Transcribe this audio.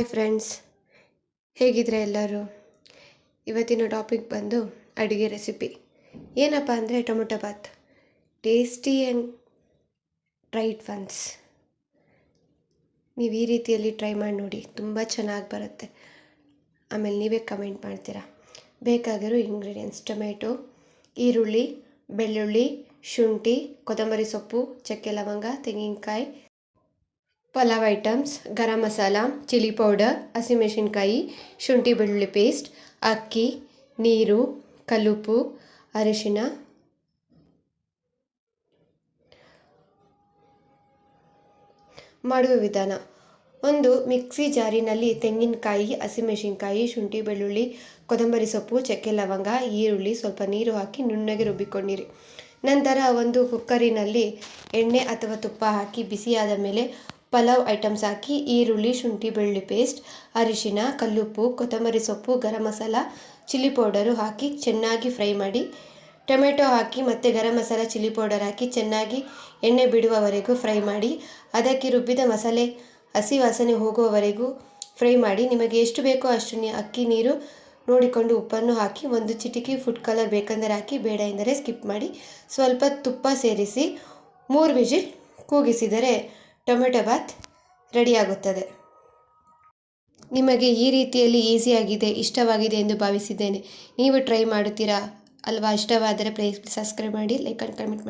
Hi friends ಹೇಗಿದ್ರೆ ಎಲ್ಲರೂ? ಇವತ್ತಿನ topic ಬಂದು ಅಡುಗೆ ರೆಸಿಪಿ ಏನಪ್ಪ ಅಂದರೆ tomato bath. Tasty and try it once ನೀವು ಈ ರೀತಿಯಲ್ಲಿ ಟ್ರೈ ಮಾಡಿ ನೋಡಿ, ತುಂಬ ಚೆನ್ನಾಗಿ ಬರುತ್ತೆ. ಆಮೇಲೆ ನೀವೇ ಕಮೆಂಟ್ ಮಾಡ್ತೀರಾ. ಬೇಕಾಗಿರೋ ಇಂಗ್ರೀಡಿಯೆಂಟ್ಸ್ ಟೊಮೆಟೊ, ಈರುಳ್ಳಿ, ಬೆಳ್ಳುಳ್ಳಿ, ಶುಂಠಿ, ಕೊತ್ತಂಬರಿ ಸೊಪ್ಪು, ಚಕ್ಕೆ ಲವಂಗ, ತೆಂಗಿನಕಾಯಿ pulao items, garam masala, chilli powder, ಹಸಿಮೆಣಸಿನ್ಕಾಯಿ, ಶುಂಠಿ ಬೆಳ್ಳುಳ್ಳಿ ಪೇಸ್ಟ್, ಅಕ್ಕಿ, ನೀರು ಕಲುಪು ಅರಿಶಿನ ಮಾಡುವ ವಿಧಾನ. ಒಂದು, ಮಿಕ್ಸಿ ಜಾರಿನಲ್ಲಿ ತೆಂಗಿನಕಾಯಿ, ಹಸಿಮೆಣಸಿನ್ಕಾಯಿ, ಶುಂಠಿ ಬೆಳ್ಳುಳ್ಳಿ, ಕೊತ್ತಂಬರಿ ಸೊಪ್ಪು, ಚಕ್ಕೆ ಲವಂಗ, ಈರುಳ್ಳಿ, ಸ್ವಲ್ಪ ನೀರು ಹಾಕಿ ನುಣ್ಣಗೆ ರುಬ್ಬಿಕೊಂಡಿರಿ. ನಂತರ ಒಂದು ಕುಕ್ಕರಿನಲ್ಲಿ ಎಣ್ಣೆ ಅಥವಾ ತುಪ್ಪ ಹಾಕಿ ಬಿಸಿಯಾದ ಮೇಲೆ ಪಲಾವ್ ಐಟಮ್ಸ್ ಹಾಕಿ, ಈರುಳ್ಳಿ, ಶುಂಠಿ, ಬೆಳ್ಳುಳ್ಳಿ ಪೇಸ್ಟ್ ಅರಿಶಿನ, ಕಲ್ಲುಪ್ಪು, ಕೊತ್ತಂಬರಿ ಸೊಪ್ಪು, ಗರಂ ಮಸಾಲ ಚಿಲ್ಲಿ ಪೌಡರು ಹಾಕಿ ಚೆನ್ನಾಗಿ ಫ್ರೈ ಮಾಡಿ, ಟೊಮೆಟೊ ಹಾಕಿ ಮತ್ತು ಗರಂ ಮಸಾಲ ಚಿಲ್ಲಿ ಪೌಡರ್ ಹಾಕಿ ಚೆನ್ನಾಗಿ ಎಣ್ಣೆ ಬಿಡುವವರೆಗೂ ಫ್ರೈ ಮಾಡಿ, ಅದಕ್ಕೆ ರುಬ್ಬಿದ ಮಸಾಲೆ ಹಸಿ ವಾಸನೆ ಹೋಗುವವರೆಗೂ ಫ್ರೈ ಮಾಡಿ, ನಿಮಗೆ ಎಷ್ಟು ಬೇಕೋ ಅಷ್ಟು ಅಕ್ಕಿ, ನೀರು ನೋಡಿಕೊಂಡು ಉಪ್ಪನ್ನು ಹಾಕಿ ಒಂದು ಚಿಟಿಕೆ ಫುಡ್ ಕಲರ್ ಬೇಕೆಂದರೆ ಹಾಕಿ, ಬೇಡ ಎಂದರೆ ಸ್ಕಿಪ್ ಮಾಡಿ, ಸ್ವಲ್ಪ ತುಪ್ಪ ಸೇರಿಸಿ ಮೂರು ವಿಜಿಲ್ ಕೂಗಿಸಿದರೆ ಟೊಮೆಟೊ ಬಾತ್ ರೆಡಿಯಾಗುತ್ತದೆ ನಿಮಗೆ ಈ ರೀತಿಯಲ್ಲಿ ಈಸಿಯಾಗಿದೆ, ಇಷ್ಟವಾಗಿದೆ ಎಂದು ಭಾವಿಸಿದ್ದೇನೆ. ನೀವು ಟ್ರೈ ಮಾಡುತ್ತೀರಾ? ಅಲ್ವಾ? ಇಷ್ಟವಾದರೆ ಪ್ಲೀಸ್ ಸಬ್ಸ್ಕ್ರೈಬ್ ಮಾಡಿ ಲೈಕ್ ಆ್ಯಂಡ್ ಕಮೆಂಟ್ ಮಾಡಿ.